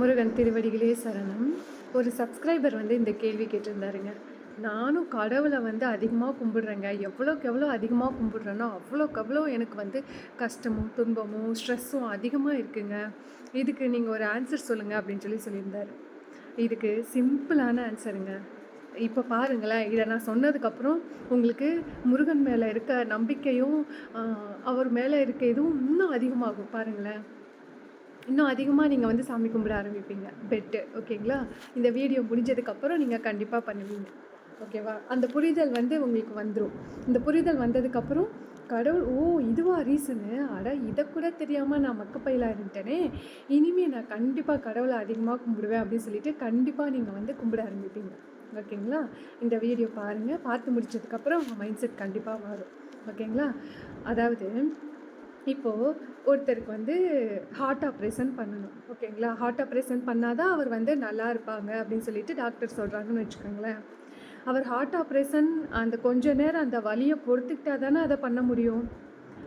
முருகன் திருவடிகளே சரணம். ஒரு சப்ஸ்கிரைபர் வந்து இந்த கேள்வி கேட்டிருந்தாருங்க. நானும் கடவுளை வந்து அதிகமாக கும்பிடுறேங்க. எவ்வளோக்கு எவ்வளோ அதிகமாக கும்பிடுறேனோ அவ்வளோக்கு அவ்வளோ எனக்கு வந்து கஷ்டமும் துன்பமும் ஸ்ட்ரெஸ்ஸும் அதிகமாக இருக்குங்க. இதுக்கு நீங்கள் ஒரு ஆன்சர் சொல்லுங்கள் அப்படின்னு சொல்லி சொல்லியிருந்தார். இதுக்கு சிம்பிளான ஆன்சருங்க இப்போ பாருங்களேன் இதை நான் சொன்னதுக்கப்புறம் உங்களுக்கு முருகன் மேலே இருக்க நம்பிக்கையும் அவர் மேலே இருக்க இதுவும் இன்னும் அதிகமாகும். பாருங்களேன். இன்னும் அதிகமாக நீங்கள் வந்து சாமி கும்பிட ஆரம்பிப்பீங்க. பெட்டு ஓகேங்களா? இந்த வீடியோ முடிஞ்சதுக்கப்புறம் நீங்கள் கண்டிப்பாக பண்ணுவீங்க. ஓகேவா? அந்த புரிதல் வந்து உங்களுக்கு வந்துடும் இந்த புரிதல் வந்ததுக்கப்புறம் கடவுள் ஓ இதுவா ரீசனு? அட இதை கூட தெரியாமல் நான் மக்கப்பையிலாக இருந்துட்டேனே இனிமேல் நான் கண்டிப்பாக கடவுளை அதிகமாக கும்பிடுவேன் அப்படின்னு சொல்லிட்டு கண்டிப்பாக நீங்கள் வந்து கும்பிட ஆரம்பிப்பீங்க. ஓகேங்களா? இந்த வீடியோ பாருங்கள் பார்த்து முடிச்சதுக்கப்புறம் உங்கள் மைண்ட் செட் கண்டிப்பாக மாறும். ஓகேங்களா? அதாவது இப்போது ஒருத்தருக்கு வந்து ஹார்ட் ஆப்ரேஷன் பண்ணணும் ஓகேங்களா? ஹார்ட் ஆப்ரேஷன் பண்ணால் தான் அவர் வந்து நல்லா இருப்பாங்க அப்படின்னு சொல்லிட்டு டாக்டர் சொல்கிறாங்கன்னு வச்சுக்கோங்களேன். அவர் ஹார்ட் ஆப்ரேஷன் அந்த கொஞ்ச நேரம் அந்த வலியை பொறுத்துக்கிட்டா தானே அதை பண்ண முடியும்.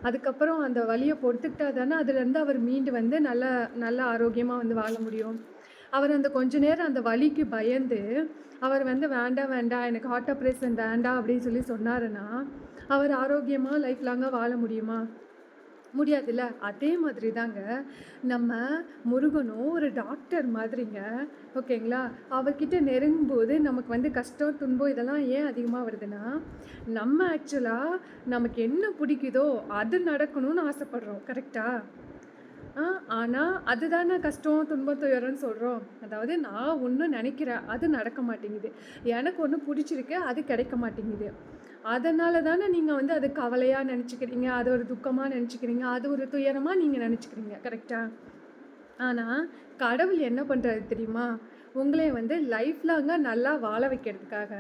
அதுக்கப்புறம் அந்த வலியை பொறுத்துக்கிட்டா தானே அதுலேருந்து அவர் மீண்டு வந்து நல்ல நல்ல ஆரோக்கியமாக வந்து வாழ முடியும். அவர் அந்த கொஞ்ச நேரம் அந்த வலிக்கு பயந்து அவர் வந்து வேண்டாம் வேண்டாம் எனக்கு ஹார்ட் ஆப்ரேஷன் வேண்டாம் அப்படின்னு சொல்லி சொன்னாருன்னா அவர் ஆரோக்கியமாக லைஃப் லாங்காக வாழ முடியுமா? முடியாதுல்ல? அதே மாதிரி தாங்க நம்ம முருகனும் ஒரு டாக்டர் மாதிரிங்க. ஓகேங்களா? அவர்கிட்ட நெருங்கும்போது நமக்கு வந்து கஷ்டம் துன்பம் இதெல்லாம் ஏன் அதிகமாக வருதுன்னா நம்ம ஆக்சுவலாக நமக்கு என்ன பிடிக்குதோ அது நடக்கணும்னு ஆசைப்படுறோம். கரெக்டாக ஆ? ஆனால் அதுதானே கஷ்டம் துன்பம் துயரம்னு சொல்கிறோம் அதாவது நான் ஒன்று நினைக்கிறேன். அது நடக்க மாட்டேங்குது. எனக்கு ஒன்று பிடிச்சிருக்கு அது கிடைக்க மாட்டேங்குது. அதனால தானே நீங்கள் வந்து அது கவலையாக நினச்சிக்கிறீங்க அது ஒரு துக்கமாக நினச்சிக்கிறீங்க அது ஒரு துயரமாக நீங்கள் நினச்சிக்கிறீங்க கரெக்டாக ஆனால் கடவுள் என்ன பண்ணுறாரு தெரியுமா? உங்களை வந்து லைஃப் லாங்காக நல்லா வாழ வைக்கிறதுக்காக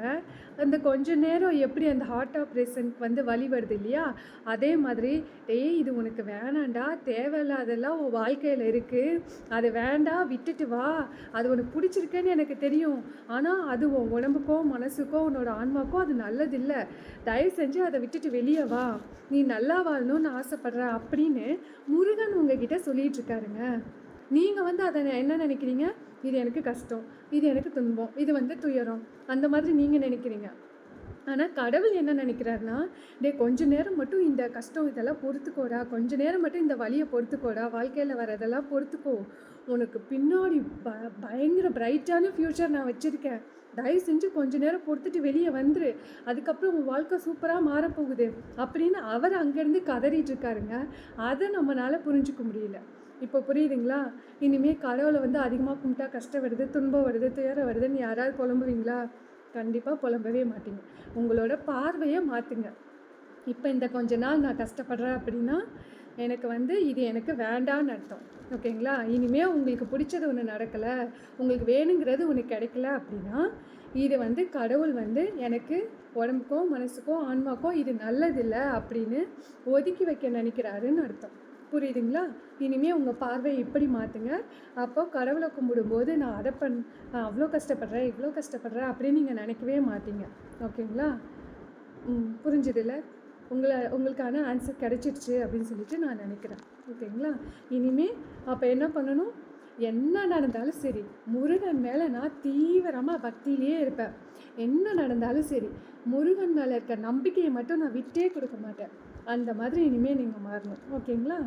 அந்த கொஞ்ச நேரம் எப்படி அந்த ஹார்ட் ஆப்ரேஷனுக்கு வந்து வழி வருது இல்லையா? அதே மாதிரி டேய் இது உனக்கு வேணாண்டா தேவையில்லாதெல்லாம் உன் வாழ்க்கையில் இருக்குது அது வேண்டாம் விட்டுட்டு வா. அது உனக்கு பிடிச்சிருக்கேன்னு எனக்கு தெரியும். ஆனால் அது உன் உடம்புக்கோ மனசுக்கோ உன்னோட ஆன்மாக்கோ அது நல்லதில்லை. தயவு செஞ்சு அதை விட்டுட்டு வெளியே வா. நீ நல்லா வாழணும்னு ஆசைப்படுற அப்படின்னு முருகன் உங்ககிட்ட சொல்லிட்டு இருக்காருங்க. நீங்கள் வந்து அதை என்ன நினைக்கிறீங்க? இது எனக்கு கஷ்டம். இது எனக்கு துன்பம். இது வந்து துயரம். அந்த மாதிரி நீங்கள் நினைக்கிறீங்க. ஆனால் கடவுள் என்ன நினைக்கிறாருன்னா டே கொஞ்ச நேரம் மட்டும் இந்த கஷ்டம் இதெல்லாம் பொறுத்துக்கோடா. கொஞ்ச நேரம் மட்டும் இந்த வழியை பொறுத்துக்கோடா. வாழ்க்கையில் வரதெல்லாம் பொறுத்துக்கோ. உனக்கு பின்னாடி ப பயங்கர பிரைட்டான ஃப்யூச்சர் நான் வச்சுருக்கேன். தயவு செஞ்சு கொஞ்ச நேரம் பொறுத்துட்டு வெளியே வந்துரு. அதுக்கப்புறம் உன் வாழ்க்கை சூப்பராக மாறப்போகுது. அப்படின்னு அவர் அங்கேருந்து கதறிட்டு இருக்காருங்க. அதை நம்மளால் புரிஞ்சுக்க முடியல. இப்போ புரியுதுங்களா? இனிமேல் கடவுளை வந்து அதிகமாக கும்பிட்டா கஷ்டம் வருது துன்பம் வருது துயரம் வருதுன்னு யாராவது புலம்புவீங்களா? கண்டிப்பாக புலம்பவே மாட்டீங்க. உங்களோட பார்வையை மாற்றுங்க இப்போ இந்த கொஞ்ச நாள் நான் கஷ்டப்படுறேன் அப்படின்னா எனக்கு வந்து இது எனக்கு வேண்டான்னு அர்த்தம். ஓகேங்களா? இனிமேல் உங்களுக்கு பிடிச்சது ஒன்று நடக்கலை உங்களுக்கு வேணுங்கிறது ஒன்று கிடைக்கல அப்படின்னா இது வந்து கடவுள் வந்து எனக்கு உடம்புக்கோ மனசுக்கோ ஆன்மாக்கோ இது நல்லதில்லை அப்படின்னு ஒதுக்கி வைக்க நினைக்கிறாருன்னு அர்த்தம். புரியுதுங்களா? இனிமேல் உங்கள் பார்வையை இப்படி மாற்றுங்க அப்போ கடவுளை கும்பிடும்போது நான் அதை பண் நான் அவ்வளோ கஷ்டப்படுறேன் இவ்வளோ கஷ்டப்படுறேன் அப்படின்னு நீங்கள் நினைக்கவே மாட்டீங்க. ஓகேங்களா? ம் புரிஞ்சுதுல்ல? உங்களை உங்களுக்கான ஆன்சர் கிடச்சிடுச்சு அப்படின்னு சொல்லிட்டு நான் நினைக்கிறேன். ஓகேங்களா? இனிமேல் அப்போ என்ன பண்ணணும்? என்ன நடந்தாலும் சரி முருகன் மேலே நான் தீவிரமாக பக்தியிலே இருப்பேன். என்ன நடந்தாலும் சரி முருகன் மேலே இருக்க நம்பிக்கையை மட்டும் நான் விட்டே கொடுக்க மாட்டேன். அந்த மாதிரி இனிமேல் நீங்கள் மாறணும். ஓகேங்களா?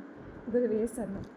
குருவே சரணம்